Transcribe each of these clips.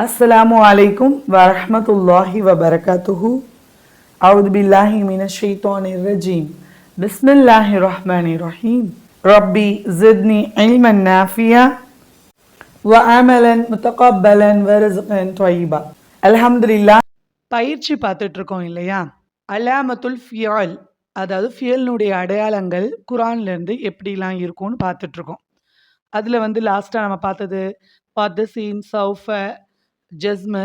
அஸ்லாம் வலைக்கும் வரமத்துல்லாஹி வபரகாத்துஹு அவுது பில்லாஹி மின ஷெய்தானி ரஜீம் பிஸ்மில்லாஹி ரஹ்மானி ரஹீம் ரப்பி ஜித்னி இல்மன் நாஃபியா வ அமலன் முத்தகப்பலன் வரசுகன் தொய்பா அலஹம்துல்லா பயிற்சி பார்த்துட்ருக்கோம் இல்லையா? அலாமத்துல் ஃபியால் அதாவது ஃபியல்னுடைய அடையாளங்கள் குரான்லேருந்து எப்படிலாம் இருக்கும்னு பார்த்துட்ருக்கோம். அதில் வந்து லாஸ்ட்டாக நம்ம பார்த்தது பாத் த சௌஃப ஜஸ்ம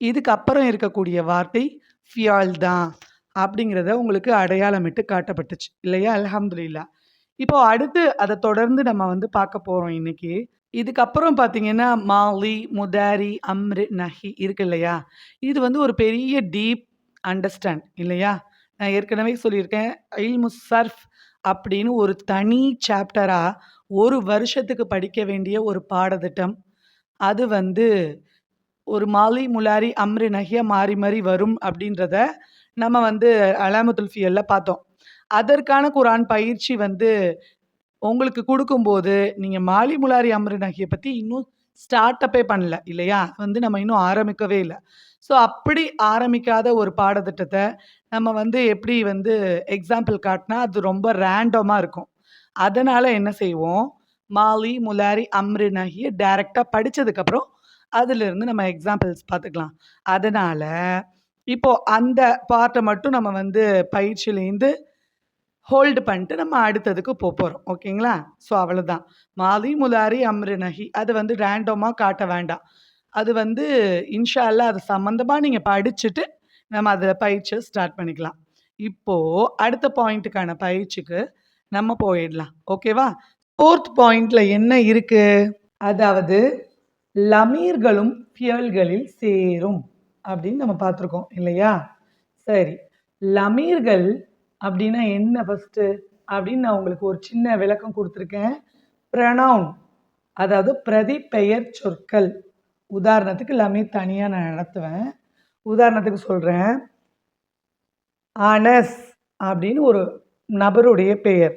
இதுக்கப்புறம் இருக்கக்கூடிய வார்த்தை ஃபியால் தான் அப்படிங்கிறத உங்களுக்கு அடையாளமிட்டு காட்டப்பட்டுச்சு. இல்லையா? அல்ஹம்துலில்லா. இப்போ அடுத்து அதை தொடர்ந்து நம்ம வந்து பார்க்க போகிறோம் இன்னைக்கு. இதுக்கப்புறம் பார்த்தீங்கன்னா மாலி முதாரி அம்ரு நஹி இருக்கு இல்லையா? இது வந்து ஒரு பெரிய டீப் அண்டர்ஸ்டாண்ட் இல்லையா? நான் ஏற்கனவே சொல்லியிருக்கேன் இல்மு சர்ஃப் அப்படின்னு ஒரு தனி சாப்டராக ஒரு வருஷத்துக்கு படிக்க வேண்டிய ஒரு பாடத்திட்டம். அது வந்து ஒரு மாலி முலாரி அம்ரி நஹிய மாறி மாறி வரும் அப்படின்றத நம்ம வந்து அலாமத்துல் ஃபியல்ல பார்த்தோம். அதற்கான குரான் பயிற்சி வந்து உங்களுக்கு கொடுக்கும்போது நீங்கள் மாலி முலாரி அம்ரி நஹியை பற்றி இன்னும் ஸ்டார்ட் அப்பே பண்ணல இல்லையா? வந்து நம்ம இன்னும் ஆரம்பிக்கவே இல்லை. ஸோ அப்படி ஆரம்பிக்காத ஒரு பாடத்திட்டத்தை நம்ம வந்து எப்படி வந்து எக்ஸாம்பிள் காட்டினா அது ரொம்ப ரேண்டமாக இருக்கும். அதனால் என்ன செய்வோம்? மாலி முலாரி அம்ரு நஹியை டைரெக்டாக படித்ததுக்கப்புறம் அதிலிருந்து நம்ம எக்ஸாம்பிள்ஸ் பார்த்துக்கலாம். அதனால் இப்போ அந்த பார்ட்டை மட்டும் நம்ம வந்து பயிற்சியிலேருந்து ஹோல்டு பண்ணிட்டு நம்ம அடுத்ததுக்கு போக போகிறோம் ஓகேங்களா ஸோ அவ்வளோதான் மாலி முலாரி அம்ரு நஹி. அது வந்து ரேண்டமாக காட்ட வேண்டாம். அது வந்து இன்ஷால்லா அது சம்மந்தமாக நீங்கள் படிச்சுட்டு நம்ம அதில் பயிற்சியை ஸ்டார்ட் பண்ணிக்கலாம். இப்போது அடுத்த பாயிண்ட்டுக்கான பயிற்சிக்கு நம்ம போயிடலாம். ஓகேவா ஃபோர்த் பாயிண்டில் என்ன இருக்குது அதாவது லமீர்களும் ஃபியல்களில் சேரும் அப்படின்னு நம்ம பார்த்துருக்கோம் இல்லையா? சரி லமீர்கள் அப்படின்னா என்ன ஃபஸ்ட்டு அப்படின்னு நான் உங்களுக்கு ஒரு சின்ன விளக்கம் கொடுத்துருக்கேன். ப்ரனவுன் அதாவது பிரதி பெயர் சொற்கள். உதாரணத்துக்கு லமீர் தனியாக நான் நடத்துவேன். உதாரணத்துக்கு சொல்கிறேன் அனஸ் அப்படின்னு ஒரு நபருடைய பெயர்.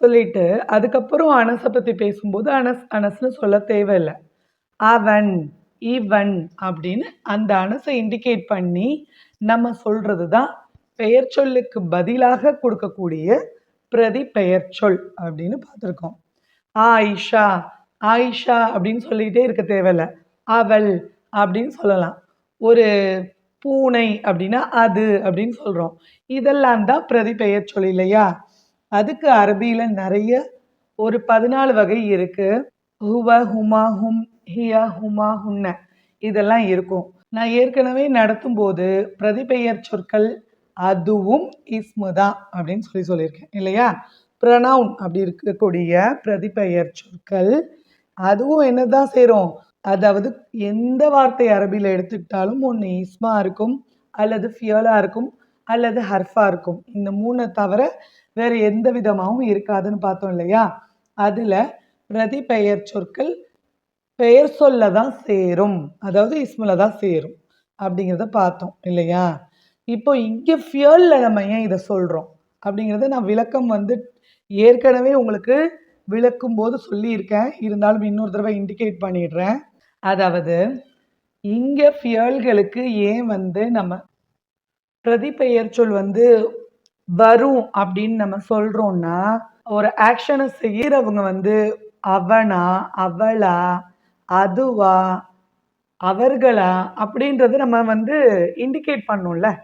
சொல்லிட்டு அதுக்கப்புறம் அனஸை பற்றி பேசும்போது அனஸ் அனஸ்னு சொல்ல தேவையில்லை. அவன் இவன் அப்படின்னு அந்த அனுசை இண்டிகேட் பண்ணி நம்ம சொல்கிறது தான் பெயர் சொல்லுக்கு பதிலாக கொடுக்கக்கூடிய பிரதி பெயர் சொல் அப்படின்னு பார்த்துருக்கோம். ஆயிஷா ஆயிஷா அப்படின்னு சொல்லிகிட்டே இருக்க தேவையில்ல. அவள் அப்படின்னு சொல்லலாம். ஒரு பூனை அப்படின்னா அது அப்படின்னு சொல்கிறோம் இதெல்லாம் தான் பிரதி பெயர் சொல் இல்லையா? அதுக்கு அரபியில் நிறைய ஒரு பதினாலு வகை இருக்குது ஹுவ ஹுமா ஹும் ஹியா ஹுமா ஹுன்ன. இதெல்லாம் இருக்கும். நான் ஏற்கனவே நடத்தும் போது பிரதிபெயர் சொற்கள் அதுவும் இஸ்மு தான் அப்படின்னு சொல்லி சொல்லியிருக்கேன். இல்லையா? ப்ரனவுன் அப்படி இருக்கக்கூடிய பிரதிபெயர் சொற்கள் அதுவும் என்னதான் சேரும்? அதாவது எந்த வார்த்தை அரபியில் எடுத்துக்கிட்டாலும் ஒன்று இஸ்மா இருக்கும் அல்லது ஃபியலா இருக்கும் அல்லது ஹர்ஃபா இருக்கும். இந்த மூணை தவிர வேறு எந்த விதமாகவும் இருக்காதுன்னு பார்த்தோம் இல்லையா? அதில் பிரதிபெயர் சொற்கள் பெயர் சொல்ல தான் சேரும். அதாவது இஸ்மில் தான் சேரும். அப்படிங்கிறத பார்த்தோம் இல்லையா? இப்போ இங்கே ஃபியலில் நம்ம ஏன் இதை சொல்கிறோம் அப்படிங்கிறத நான் விளக்கம் வந்து ஏற்கனவே உங்களுக்கு விளக்கும் போது சொல்லியிருக்கேன். இருந்தாலும் இன்னொரு தடவை இண்டிகேட் பண்ணிடுறேன். அதாவது இங்கே ஃபியல்களுக்கு ஏன் வந்து நம்ம பிரதிபெயர் சொல் வந்து வரும் அப்படின்னு நம்ம சொல்கிறோம்னா ஒரு ஆக்ஷனை செய்கிறவங்க வந்து அவனா அவளா அதுவா? அவர்களா? அப்படின்றது நம்ம வந்து இண்டிகேட் பண்ணோம்ல.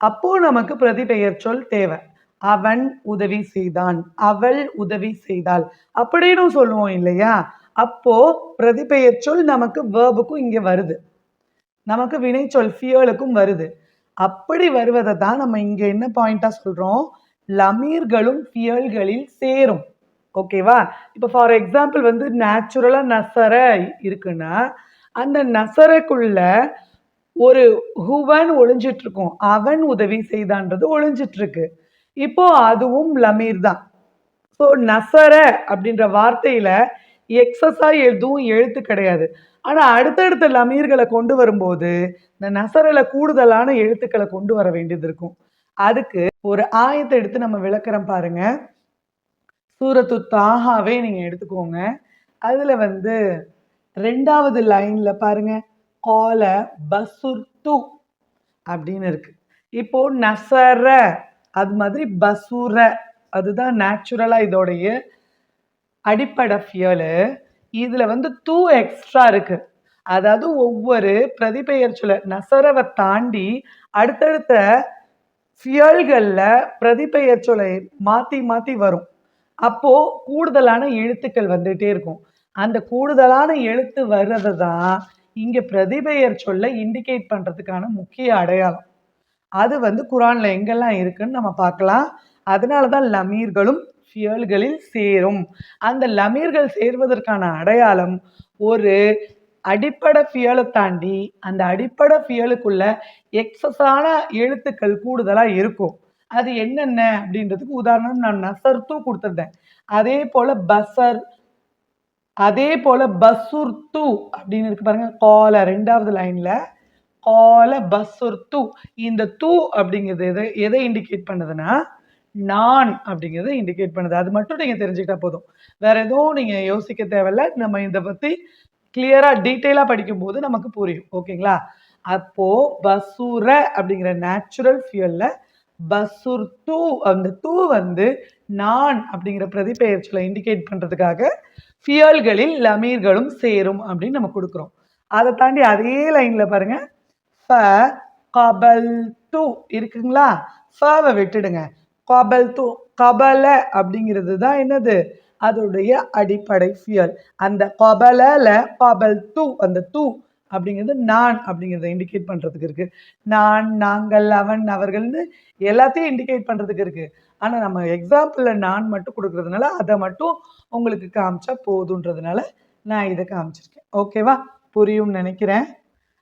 அப்போ நமக்கு பிரதிபெயர் சொல் தேவை. அவன் உதவி செய்தான். அவள் உதவி செய்தாள். அப்படின்னு சொல்லுவோம் இல்லையா? அப்போ பிரதிபெயர் சொல் நமக்கு வேர்புக்கும் இங்கே வருது. நமக்கு வினைச்சொல் ஃபியலுக்கும் வருது. அப்படி வருவதை தான் நம்ம இங்கே என்ன பாயிண்டா சொல்கிறோம் லமீர்களும் ஃபியல்களில் சேரும். ஓகேவா இப்போ ஃபார் எக்ஸாம்பிள் வந்து நேச்சுரலாக நசர இருக்குன்னா அந்த நசரக்குள்ள ஒரு ஹுவன் ஒளிஞ்சிட்ருக்கும். அவன் உதவி செய்தான்றது ஒளிஞ்சிட்ருக்கு. இப்போ அதுவும் லமீர் தான். ஸோ நசர அப்படின்ற வார்த்தையில எக்ஸஸா எதுவும் எழுத்து கிடையாது. ஆனால் அடுத்தடுத்த லமீர்களை கொண்டு வரும்போது இந்த நசரில் கூடுதலான எழுத்துக்களை கொண்டு வர வேண்டியது இருக்கும். அதுக்கு ஒரு ஆயத்தை எடுத்து நம்ம விளக்குறோம் பாருங்க. சூரத்து தாகாவே நீங்கள் எடுத்துக்கோங்க. அதில் வந்து ரெண்டாவது லைனில் பாருங்க கால பசுர்து அப்படின்னு இருக்கு. இப்போ நசர அது மாதிரி பசுர அதுதான் நேச்சுரலா இதோடைய அடிப்படை ஃபியலு இதுல வந்து தூ எக்ஸ்ட்ரா இருக்கு. அதாவது ஒவ்வொரு பிரதிபெயர் சொல்ல நசரவை தாண்டி அடுத்தடுத்த ஃபியல்களில் பிரதிபெயர் சொல்லை மாற்றி மாற்றி வரும். அப்போ கூடுதலான எழுத்துக்கள் வந்துட்டே இருக்கும். அந்த கூடுதலான எழுத்து வர்றது தான் இங்கே பிரதிபெயர் சொல்ல இண்டிகேட் பண்ணுறதுக்கான முக்கிய அடையாளம். அது வந்து குரானில் எங்கெல்லாம் இருக்குன்னு நம்ம பார்க்கலாம். அதனால தான் லமீர்களும் ஃபியல்களில் சேரும். அந்த லமீர்கள் சேர்வதற்கான அடையாளம் ஒரு அடிப்படை ஃபியலை தாண்டி அந்த அடிப்படை ஃபியலுக்குள்ள எக்ஸஸான எழுத்துக்கள் கூடுதலாக இருக்கும். அது என்னென்ன அப்படின்றதுக்கு உதாரணம் நான் நசர்த்தும் கொடுத்துருந்தேன். அதே போல பசர் அதே போல பசுர்த்து அப்படின்னு இருக்கு பாருங்க கால ரெண்டாவது லைன்ல கால பசுர்து. இந்த தூ அப்படிங்கிறது எதை எதை இண்டிகேட் பண்ணுதுன்னா நான் அப்படிங்கிறத இண்டிகேட் பண்ணுது. அது மட்டும் நீங்க தெரிஞ்சுக்கிட்டா போதும். வேற எதுவும் நீங்க யோசிக்க தேவையில்ல. நம்ம இதை பத்தி கிளியரா டீட்டெயிலா படிக்கும்போது நமக்கு புரியும். ஓகேங்களா? அப்போ பசுர அப்படிங்கிற நேச்சுரல் ஃபியல்ல பசுர் தூ அந்த தூ வந்து நான் அப்படிங்கிற பிரதிபெயர்ச்சியில் இண்டிகேட் பண்ணுறதுக்காக ஃபியல்களில் லமீர்களும் சேரும் அப்படின்னு நம்ம கொடுக்குறோம். அதை தாண்டி அதே லைனில் பாருங்க. ஃப கபல் தூ இருக்குங்களா? ஃபவை விட்டுடுங்க. கபல் தூ கபல அப்படிங்கிறது தான் என்னது? அதோடைய அடிப்படை ஃபியல். அந்த கபலல கபல் தூ அந்த தூ அப்படிங்கிறது நான் அப்படிங்கிறத இண்டிகேட் பண்ணுறதுக்கு இருக்கு. நான் நாங்கள் அவன் அவர்கள்னு எல்லாத்தையும் இண்டிகேட் பண்ணுறதுக்கு இருக்கு. ஆனால் நம்ம எக்ஸாம்பிளில் நான் மட்டும் கொடுக்கறதுனால அதை மட்டும் உங்களுக்கு காமிச்சா போதுன்றதுனால நான் இதை காமிச்சிருக்கேன். ஓகேவா புரியும்னு நினைக்கிறேன்.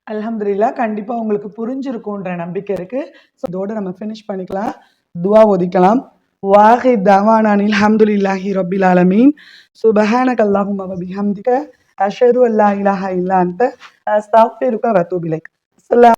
அல்ஹம்துலில்லா கண்டிப்பாக உங்களுக்கு புரிஞ்சிருக்கும்ன்ற நம்பிக்கை இருக்குது ஸோ இதோட நம்ம ஃபினிஷ் பண்ணிக்கலாம். துவா ஒதிக்கலாம். வாஹி தவானான் அல்ஹம்துலில்லாஹி ரபில் ஆலமீன். சுபஹானக அல்லாஹும்ம வ அஷரு அல்லா இலாஹா இல்லான்ட்டு அன்த அஸ்தக்ஃபிருக வ